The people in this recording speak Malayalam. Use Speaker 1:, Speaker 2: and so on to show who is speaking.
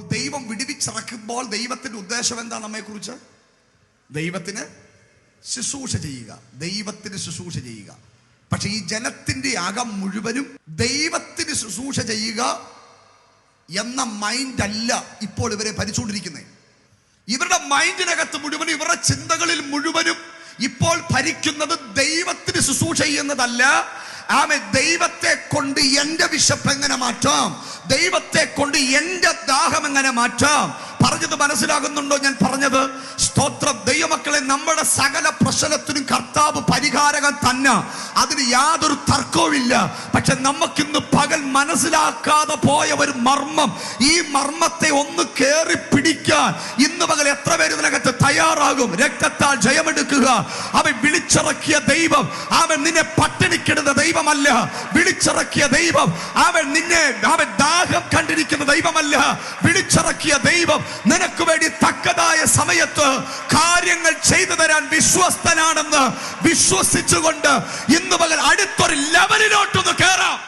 Speaker 1: അപ്പോൾ ദൈവം വിടിവിച്ചിറക്കുമ്പോൾ ദൈവത്തിന്റെ ഉദ്ദേശം എന്താ നമ്മെക്കുറിച്ച് ദൈവത്തിന് ശുശ്രൂഷ ചെയ്യുക. ദൈവത്തിന് ശുശ്രൂഷ ചെയ്യുക. പക്ഷെ ഈ ജനത്തിന്റെ അകം മുഴുവനും ദൈവത്തിന് ശുശ്രൂഷ ചെയ്യുക എന്ന മൈൻഡ് അല്ല ഇപ്പോൾ ഇവരെ ഭരിച്ചുകൊണ്ടിരിക്കുന്നത്. ഇവരുടെ മൈൻഡിനകത്ത് മുഴുവനും ഇവരുടെ ചിന്തകളിൽ മുഴുവനും ഇപ്പോൾ ഭരിക്കുന്നത് ദൈവത്തിന് ശുശ്രൂഷ ചെയ്യുന്നതല്ല ആമെ ദൈവത്തെ കൊണ്ട് എന്റെ വിശപ്പ് എങ്ങനെ മാറ്റാം? ദൈവത്തെ കൊണ്ട് എന്റെ ദാഹം എങ്ങനെ മാറ്റാം? പറഞ്ഞത് മനസ്സിലാകുന്നുണ്ടോ ഞാൻ പറഞ്ഞത്? നമ്മുടെ സകല പ്രശ്നത്തിനും കർത്താവ് പരിഹാരകൻ തന്നെ. അതിന് യാതൊരു തർക്കവുമില്ല. പക്ഷെ നമുക്കിന്ന് പകൽ മനസ്സിലാക്കാതെ പോയ ഒരു മർമ്മം. ഈ മർമ്മത്തെ ഒന്ന് കേറി പിടിക്കാൻ ഇന്ന് പകൽ എത്ര പേര് ഇതിനകത്ത് തയ്യാറാകും? രക്തത്താൽ ജയമെടുക്കുക. അവൻ വിളിച്ചിറക്കിയ ദൈവം. അവൻ നിന്നെ പട്ടിണിക്കിടുന്ന ദൈവമല്ല. വിളിച്ചിറക്കിയ ദൈവം. അവൻ നിന്നെ അവൻ ദാഹം കണ്ടിരിക്കുന്ന ദൈവമല്ല. വിളിച്ചിറക്കിയ ദൈവം നിനക്ക് വേണ്ടി തക്കതായ സമയത്ത് കാര്യങ്ങൾ ചെയ്തു തരാൻ വിശ്വസ്തനാണെന്ന് വിശ്വസിച്ചുകൊണ്ട് ഇന്ന് പകൽ അടുത്തൊരു ലെവലിലോട്ടൊന്ന് കയറാം